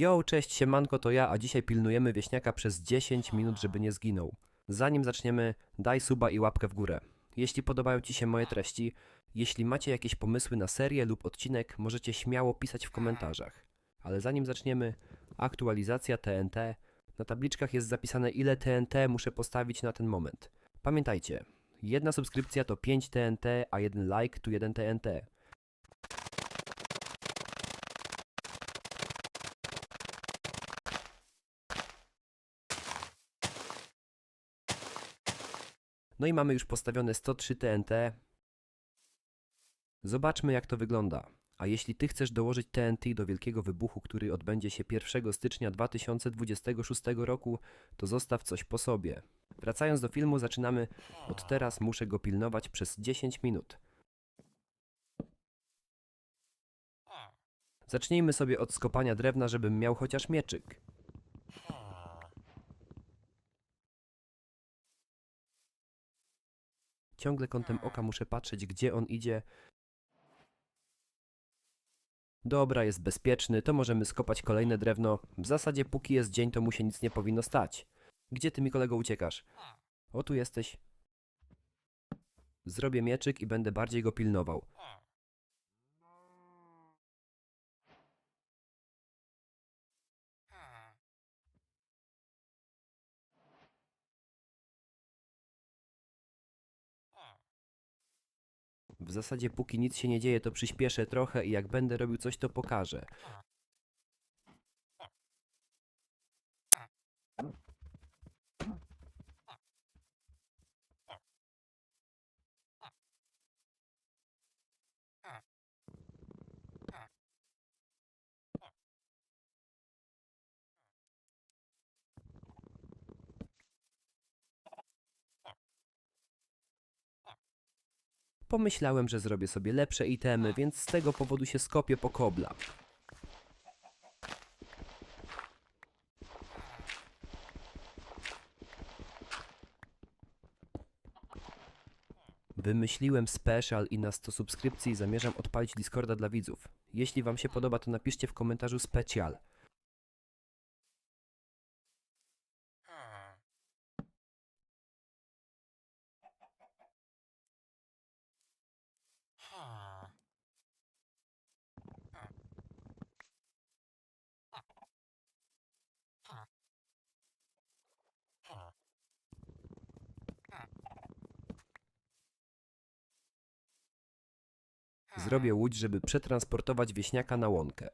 Yo, cześć, siemanko, to ja, a dzisiaj pilnujemy wieśniaka przez 10 minut, żeby nie zginął. Zanim zaczniemy, daj suba i łapkę w górę. Jeśli podobają Ci się moje treści, jeśli macie jakieś pomysły na serię lub odcinek, możecie śmiało pisać w komentarzach. Ale zanim zaczniemy, aktualizacja TNT. Na tabliczkach jest zapisane ile TNT muszę postawić na ten moment. Pamiętajcie, jedna subskrypcja to 5 TNT, a jeden like to 1 TNT. No i mamy już postawione 103 TNT. Zobaczmy jak to wygląda. A jeśli ty chcesz dołożyć TNT do wielkiego wybuchu, który odbędzie się 1 stycznia 2026 roku, to zostaw coś po sobie. Wracając do filmu, zaczynamy. Od teraz muszę go pilnować przez 10 minut. Zacznijmy sobie od skopania drewna, żebym miał chociaż mieczyk. Ciągle kątem oka muszę patrzeć, gdzie on idzie. Dobra, jest bezpieczny, to możemy skopać kolejne drewno. W zasadzie póki jest dzień, to mu się nic nie powinno stać. Gdzie ty mi kolego uciekasz? O, tu jesteś. Zrobię mieczyk i będę bardziej go pilnował. W zasadzie póki nic się nie dzieje, to przyspieszę trochę i jak będę robił coś, to pokażę. Pomyślałem, że zrobię sobie lepsze itemy, więc z tego powodu się skopię po kobla. Wymyśliłem special i na 100 subskrypcji zamierzam odpalić Discorda dla widzów. Jeśli wam się podoba, to napiszcie w komentarzu special. Zrobię łódź, żeby przetransportować wieśniaka na łąkę.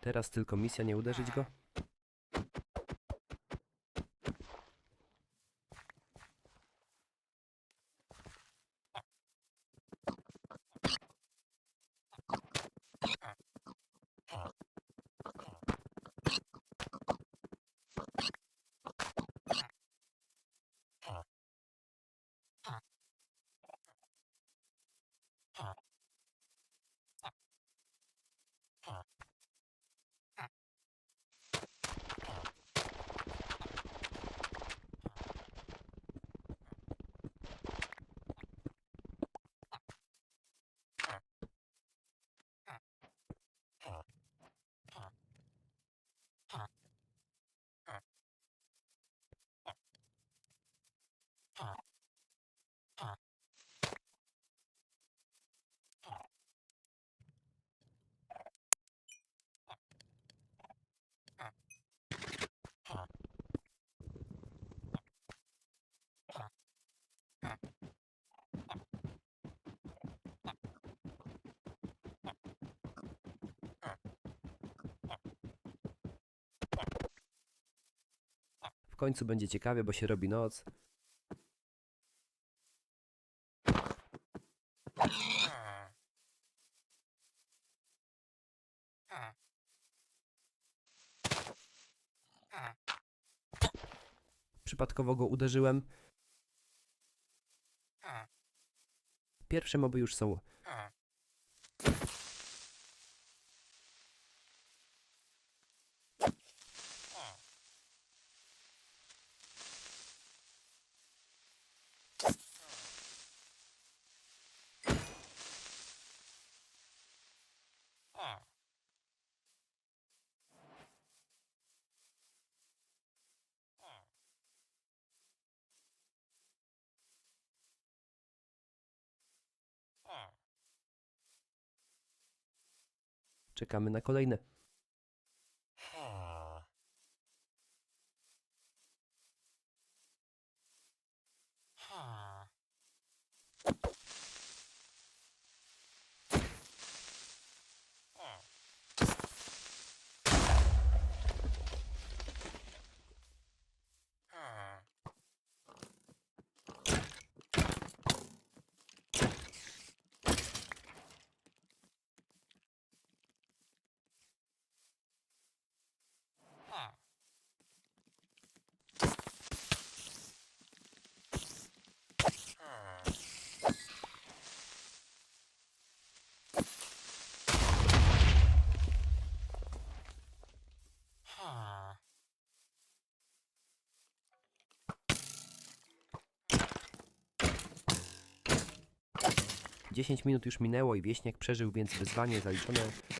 Teraz tylko misja nie uderzyć go? W końcu będzie ciekawie, bo się robi noc. Przypadkowo go uderzyłem. Pierwsze moby już są. Czekamy na kolejne. Dziesięć minut już minęło i wieśniak przeżył, więc wyzwanie zaliczone.